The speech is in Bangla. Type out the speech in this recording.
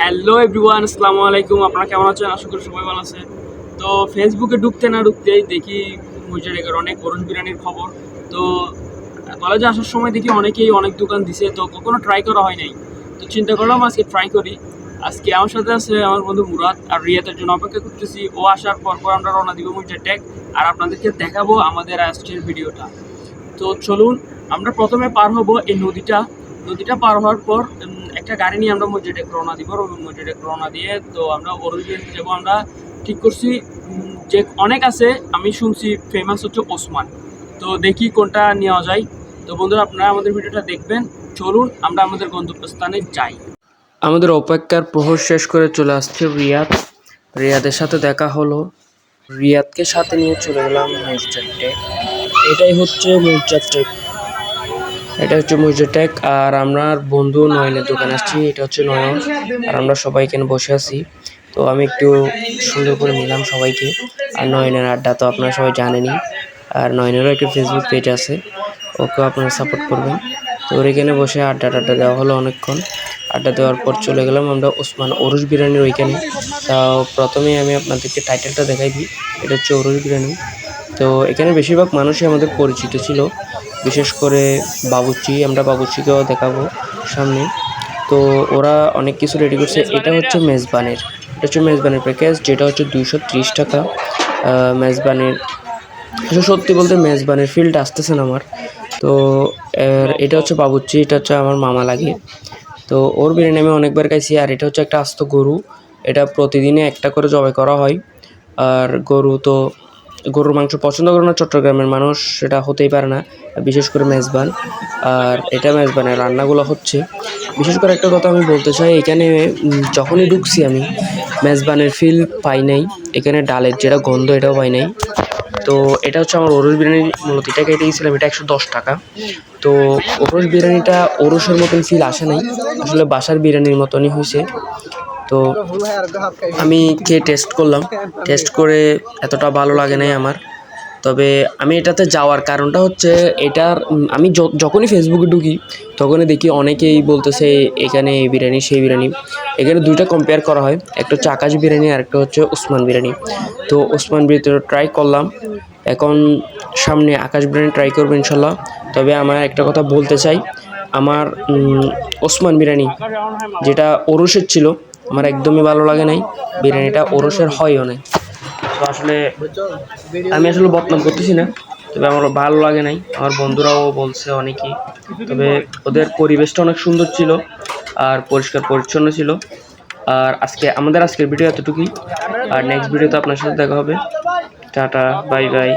হ্যালো এভরিওয়ান, আসসালামু আলাইকুম। আপনারা কেমন আছেন? আশা করি সবাই ভালো আছে তো ফেসবুকে ঢুকতে না ঢুকতেই দেখি মুজারেকের অনেক গরুজ বিরিয়ানির খবর। তো কলেজে আসার সময় দেখি অনেকেই অনেক দোকান দিছে। তো কখনো ট্রাই করা হয় নাই। তো চিন্তা করলাম আজকে ট্রাই করি। আজকে আমার সাথে আছে আমার বন্ধু মুরাদ আর রিয়াতের জন্য অপেক্ষা করতেছি। ও আসার পর পর আমরা রওনা দিব মুজার ট্যাগ আর আপনাদেরকে দেখাবো আমাদের আজকের ভিডিওটা। তো চলুন, আমরা প্রথমে পার হব এই নদীটা। নদীটা পার হওয়ার পর একটা গাড়ি নিয়ে আমরা মসজিদে রওনা দিব মসজিদে রওনা দিয়ে। তো আমরা অরুজেন যাব, আমরা ঠিক করছি যে অনেক আছে, আমি শুনছি ফেমাস হচ্ছে ওসমান। তো দেখি কোনটা নেওয়া যায়। তো বন্ধুরা, আপনারা আমাদের ভিডিওটা দেখবেন। চলুন, আমরা আমাদের গন্তব্যস্থানে যাই। আমাদের অপেক্ষার প্রহর শেষ করে চলে আসছে রিয়াদ। রিয়াদের সাথে দেখা হলো। রিয়াদকে সাথে নিয়ে চলে গেলাম মসজিদে। এটাই হচ্ছে মসজিদটা এটা হচ্ছে মসজিদটেক আর আমরা বন্ধু নয়নের দোকান আসছি, এটা হচ্ছে নয়ন, আর আমরা সবাই এখানে বসে আছি। তো আমি একটু সুন্দর করে নিলাম সবাইকে, আর নয়নের আড্ডা তো আপনারা সবাই জানেনই, আর নয়নেরও একটা ফেসবুক পেজ আছে, ওকেও আপনারা সাপোর্ট করবেন। তো ওর এখানে বসে আড্ডা টাড্ডা দেওয়া হলো অনেকক্ষণ, আড্ডা দেওয়ার পর চলে গেলাম আমরা ওসমান ওরুস বিরিয়ানির ওইখানে। তাও প্রথমেই আমি আপনাদেরকে টাইটেলটা দেখাই দিই, এটা হচ্ছে ওরুস বিরিয়ানি। তো এখানে বেশিরভাগ মানুষই আমাদের পরিচিত ছিল। বিশেষ করে বাবুচি আমরা বাবুচিকেও দেখাবো সামনে। তো ওরা অনেক কিছু রেডি করছে। এটা হচ্ছে মেজবানের। এটা হচ্ছে মেজবানের প্যাকেজ যেটা হচ্ছে দুইশো ত্রিশ টাকা। মেজবানের সত্যি বলতে মেজবানের ফিল্ড আসতেছে না আমার। তো এটা হচ্ছে বাবুচি এটা হচ্ছে আমার মামা লাগে তো ওর বিরিয়ানি আমি অনেকবার খাইছি, আর এটা হচ্ছে একটা আস্ত গরু। এটা প্রতিদিনে একটা করে জবাই করা হয়। আর গরু তো গরুর মাংস পছন্দ করে না, চট্টগ্রামের মানুষ, সেটা হতেই পারে না বিশেষ করে মেজবান। আর এটা মেজবানের রান্নাগুলো হচ্ছে। বিশেষ করে একটা কথা আমি বলতে চাই, এখানে যখনই ঢুকছি আমি, মেজবানের ফিল পাই নাই। এখানে ডালের যেটা গন্ধ, এটাও পাই নাই। তো এটা হচ্ছে আমার ওরস বিরিয়ানি, মূলত এটা কেটে গেছিলাম এটা একশো দশ টাকা। তো ওরস বিরিয়ানিটা ওরসের মতন ফিল আসে নাই। আসলে বাসার বিরিয়ানির মতনই হয়েছে। তো আমি খেয়ে টেস্ট করলাম। টেস্ট করে এতটা ভালো লাগে নাই আমার। তবে আমি এটাতে যাওয়ার কারণটা হচ্ছে এটার, আমি যখনই ফেসবুকে ঢুকি, তখনই দেখি অনেকেই বলতেছে এখানে এই বিরিয়ানি, সেই বিরিয়ানি। এখানে দুইটা কম্পেয়ার করা হয়। একটা হচ্ছে আকাশ বিরিয়ানি আর একটা হচ্ছে ওসমান বিরিয়ানি। তো ওসমান বিরিয়ানি ট্রাই করলাম। এখন সামনে আকাশ বিরিয়ানি ট্রাই করব ইনশাল্লাহ। তবে আমার একটা কথা বলতে চাই। আমার ওসমান বিরিয়ানি যেটা ওরসের ছিল আমার একদমই ভালো লাগে নাই। বিরিয়ানিটা ওরসের হয়ও নাই। তো আসলে আমি আসলে বদনাম করতেছি না, তবে আমার ভালো লাগে নাই। আমার বন্ধুরাও বলছে অনেকেই। তবে ওদের পরিবেশটা অনেক সুন্দর ছিল আর পরিষ্কার পরিচ্ছন্ন ছিল। আর আজকে, আমাদের আজকের ভিডিও এতটুকুই। আর নেক্সট ভিডিওতে আপনার সাথে দেখা হবে। Tata bye bye